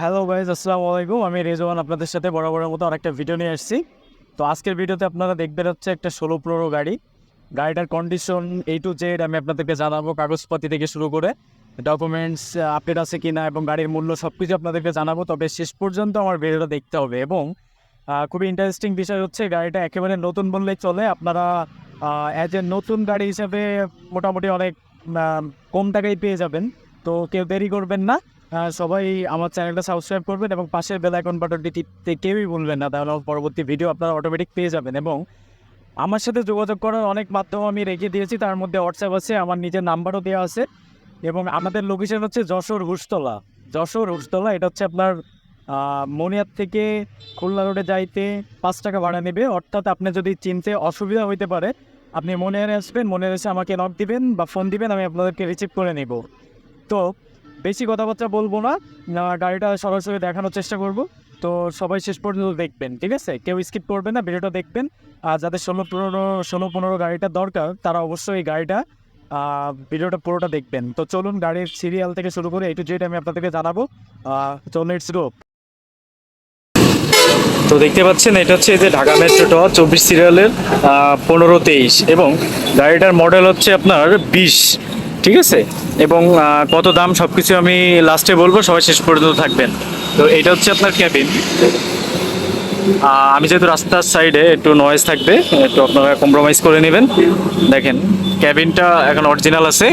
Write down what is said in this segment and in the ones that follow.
Hello guys আসসালামু আলাইকুম। আমি রেজওয়ান, আপনাদের সাথে বরাবরের মতো আরেকটা ভিডিও নিয়ে আসছি। তো আজকের ভিডিওতে আপনারা দেখবেন হচ্ছে একটা ষোলো প্রো গাড়ি। গাড়িটার কন্ডিশন এ টু জেড আমি আপনাদেরকে জানাব কাগজপাতি থেকে শুরু করে। ডকুমেন্টস আপডেট আছে কিনা এবং গাড়ির মূল্য সব কিছু আপনাদেরকে জানাব। তবে শেষ পর্যন্ত আমার ভিডিওটা দেখতে হবে এবং খুবই ইন্টারেস্টিং বিষয় হচ্ছে গাড়িটা একেবারে নতুন বললেই চলে। আপনারা অ্যাজ এ নতুন গাড়ি হিসেবে মোটামুটি অনেক কম টাকায় পেয়ে যাবেন। তো কেউ দেরি করবেন না। সবাই আমার চ্যানেলটা সাবস্ক্রাইব করবেন এবং পাশের বেল আইকন বাটনটি টিপতে কেউই ভুলবেন না, তাহলে পরবর্তী ভিডিও আপনারা অটোমেটিক পেয়ে যাবেন। এবং আমার সাথে যোগাযোগ করার অনেক মাধ্যম আমি রেখে দিয়েছি, তার মধ্যে হোয়াটসঅ্যাপ আছে, আমার নিজের নাম্বারও দেওয়া আছে। এবং আমাদের লোকেশন হচ্ছে যশোর হুসতলা যশোর হুসতলা এটা হচ্ছে আপনার মনিয়ার থেকে খুলনা রোডে যাইতে পাঁচ টাকা ভাড়া নেবে। অর্থাৎ আপনি যদি চিনতে অসুবিধা হইতে পারে, আপনি মনে আসবেন মনে এসে আমাকে নক দিবেন বা ফোন দিবেন, আমি আপনাদেরকে রিসিভ করে নেব। তো বেশি কথাবার্তা বলব না। গাড়িটা সরাসরি দেখানোর চেষ্টা করব। তো সবাই শেষ পর্যন্ত দেখবেন, ঠিক আছে? কেউ স্কিপ করবেন না, ভিডিওটা দেখবেন। আর যাদের ষোলো পনেরো ষোলো পনেরো গাড়িটা দরকার, তারা অবশ্যই এই গাড়িটা ভিডিওটা পুরোটা দেখবেন। তো চলুন গাড়ির সিরিয়াল থেকে শুরু করে এই টু জেড আমি আপনাদেরকে জানাব। তো লেটস গো তো দেখতে পাচ্ছেন, এটা হচ্ছে যে ঢাকা মেট্রো চব্বিশ সিরিয়ালের পনেরো তেইশ। এবং গাড়িটার মডেল হচ্ছে আপনার বিশ। ঠিক আছে? এবং কত দাম সব কিছু আমি লাস্টে বলব, সবাই শেষ পর্যন্ত থাকবেন। তো এটা হচ্ছে আপনার ক্যাবিন আমি যেহেতু রাস্তার সাইডে একটু নয়েজ থাকবে, একটু আপনারা কম্প্রোমাইজ করে নেবেন। দেখেন ক্যাবিনটা এখন অরিজিনাল আছে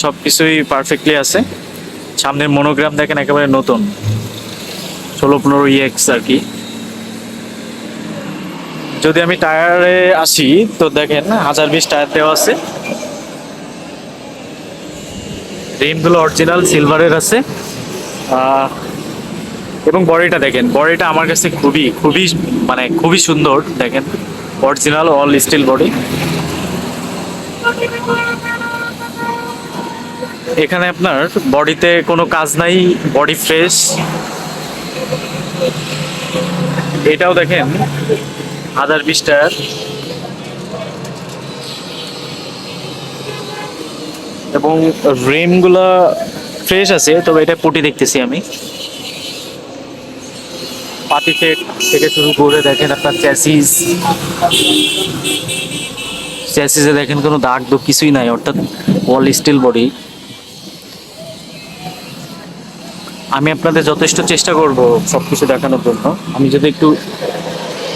সব কিছুই পারফেক্টলি আছে। সামনের মনোগ্রাম দেখেন, একেবারে নতুন। ষোলো পনেরো ইয়েক্স আর কি। যদি আমি টায়ারে আসি, তো দেখেন হাজার বিশ টায়ার দেওয়া আছে। রিমগুলো অরিজিনাল সিলভারের আছে। এবং বডিটা দেখেন, বডিটা আমার কাছে খুবই খুবই মানে খুবই সুন্দর, দেখেন। অরিজিনাল অল স্টিল বডি এখানে আপনার বডিতে কোনো কাজ নাই, বডি ফ্রেশ। এটাও দেখেন হাজার বিশ টায়ার। এবং রিমগুলো ফ্রেশ আছে, তবে এটা পুটি দেখতেছি আমি। পাতি সেট থেকে শুরু করে দেখেন আপনার চ্যাসিস চ্যাসিসে দেখেন কোনো দাগ দুগ কিছুই নাই, অর্থাৎ অল স্টিল বডি আমি আপনাদের যথেষ্ট চেষ্টা করব সব কিছু দেখানোর জন্য। আমি যদি একটু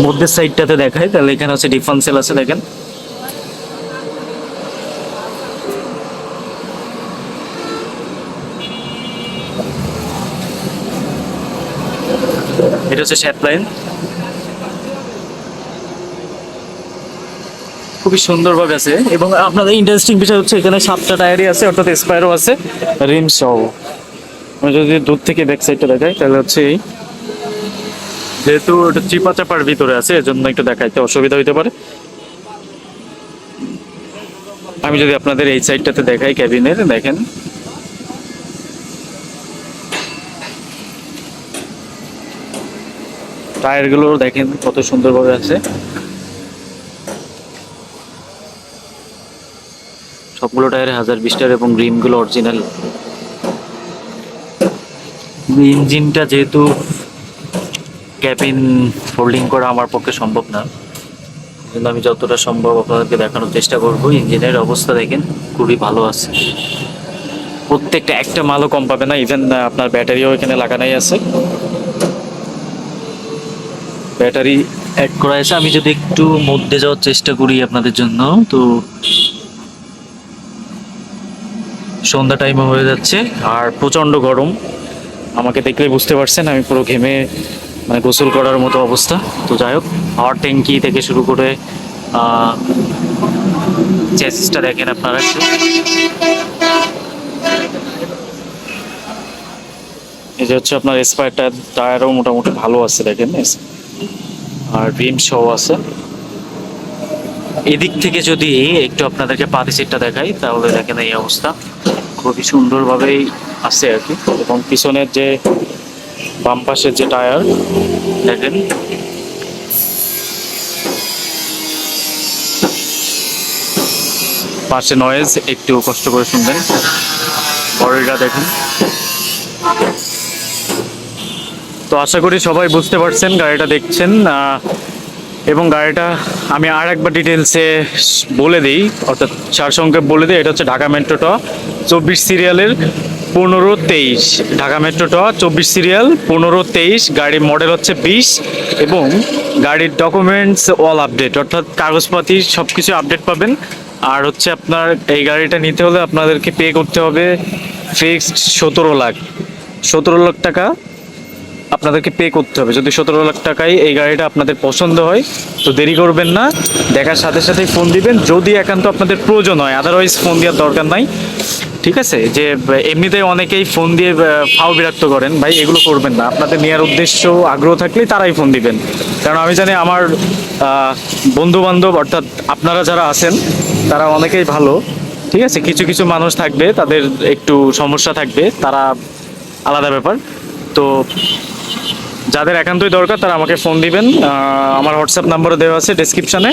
মধ্যের সাইডটাতে দেখায়, তাহলে এখানে হচ্ছে ডিফারেন্সিয়াল আছে, দেখেন। এটা হচ্ছে শ্যাট লাইন খুবই সুন্দরভাবে আছে। এবং আপনাদের ইন্টারেস্টিং বিষয় হচ্ছে এখানে সাতটা টায়ারই আছে, অর্থাৎ স্পায়ারও আছে রিম সহ। যদি দূর থেকে ব্যাক সাইডটা দেখাই, তাহলে হচ্ছে এই যেহেতু ওটা চিপা চাপার ভিতরে আছে, এজন্য একটু দেখাইতে অসুবিধা হইতে পারে। আমি যদি আপনাদের এই সাইডটাতে দেখাই ক্যাবিনের, দেখেন। টায়ারগুলো দেখেন কত সুন্দরভাবে আছে। সবগুলো টায়ারে হাজার বিশ টায়ার এবং রিমগুলো অরিজিনাল ইঞ্জিনটা যেহেতু ক্যাবিন ফোল্ডিং করা আমার পক্ষে সম্ভব না। কিন্তু আমি যতটা সম্ভব আপনাদেরকে দেখানোর চেষ্টা করব। ইঞ্জিনের অবস্থা দেখেন, খুবই ভালো আছে। প্রত্যেকটা একটা মালও কম পাবে না ইভেন আপনার ব্যাটারিও এখানে লাগানোই আছে। ব্যাটারি অ্যাড করা আছে। আমি যদি একটু মধ্যে যাওয়ার চেষ্টা করি আপনাদের জন্য, তো সন্ধ্যা টাইমে হয়ে যাচ্ছে, আর প্রচণ্ড গরম। আমাকে দেখলে বুঝতে পারছেন, আমি পুরো ঘেমে মানে গোসল করার মতো অবস্থা। তো যাই হোক পাওয়ার ট্যাঙ্কি থেকে শুরু করে চ্যাসিসটা দেখেন আপনারা এই যে হচ্ছে আপনার স্পায়ার টায়ার টায়ারও মোটামুটি ভালো আছে দেখেন আর রিম সহ আছে। এদিক থেকে যদি একটু আপনাদেরকে পাতি সিটটা দেখাই, তাহলে দেখেন এই অবস্থা। খুবই সুন্দরভাবেই আছে আর কি। এবং পিছনের যে বাম পাশের যে টায়ার, দেখেন। পাশে নয়েজ একটু কষ্ট করে শুনবেন। বডিটা দেখুন। তো আশা করি সবাই বুঝতে পারছেন, গাড়িটা দেখছেন। এবং গাড়িটা আমি আর একবার ডিটেলসে বলে দিই, অর্থাৎ সারসংক্ষেপ বলে দিই, এটা হচ্ছে ঢাকা মেট্রোটা। চব্বিশ সিরিয়ালের পনেরো তেইশ। ঢাকা মেট্রো মেট্রোটা চব্বিশ সিরিয়াল, পনেরো তেইশ। গাড়ির মডেল হচ্ছে বিশ এবং গাড়ির ডকুমেন্টস অল আপডেট অর্থাৎ কাগজপাতি সব কিছু আপডেট পাবেন। আর হচ্ছে আপনার এই গাড়িটা নিতে হলে আপনাদেরকে পে করতে হবে ফিক্সড সতেরো লাখ। সতেরো লাখ টাকা আপনাদেরকে পে করতে হবে। যদি সতেরো লাখ টাকায় এই গাড়িটা আপনাদের পছন্দ হয়, তো দেরি করবেন না। দেখার সাথে সাথেই ফোন দিবেন। যদি একান্ত আপনাদের প্রয়োজন হয় আদারওয়াইজ ফোন দেওয়ার দরকার নাই। ঠিক আছে? যে, এমনিতেই অনেকেই ফোন দিয়ে ফাও বিরক্ত করেন। ভাই, এগুলো করবেন না। আপনাদের নেওয়ার উদ্দেশ্য, আগ্রহ থাকলেই তারাই ফোন দিবেন। কারণ আমি জানি আমার বন্ধু বান্ধব অর্থাৎ আপনারা যারা আছেন, তারা অনেকেই ভালো। ঠিক আছে? কিছু কিছু মানুষ থাকবে, তাদের একটু সমস্যা থাকবে, তারা আলাদা ব্যাপার। তো যাদের একান্তই দরকার, তারা আমাকে ফোন দিবেন। আমার হোয়াটসঅ্যাপ নাম্বারও দেওয়া আছে ডিসক্রিপশানে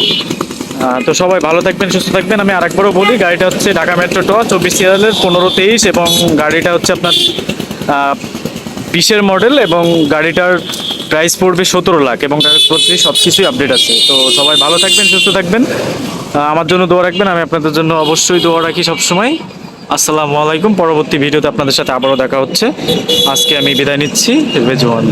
তো সবাই ভালো থাকবেন, সুস্থ থাকবেন। আমি আরেকবারও বলি, গাড়িটা হচ্ছে ঢাকা মেট্রো ট চব্বিশ সিরিয়ালের পনেরো তেইশ, এবং গাড়িটা হচ্ছে আপনার বিশের মডেল, এবং গাড়িটার প্রাইস পড়বে সতেরো লাখ, এবং কাগজপত্রে সব কিছুই আপডেট আছে। তো সবাই ভালো থাকবেন, সুস্থ থাকবেন। আমার জন্য দোয়া রাখবেন, আমি আপনাদের জন্য অবশ্যই দোয়া রাখি সবসময়। আসসালামু আলাইকুম, পরবর্তী ভিডিওতে আপনাদের সাথে আবারও দেখা হচ্ছে। আজকে আমি বিদায় নিচ্ছি, রেজওয়ান।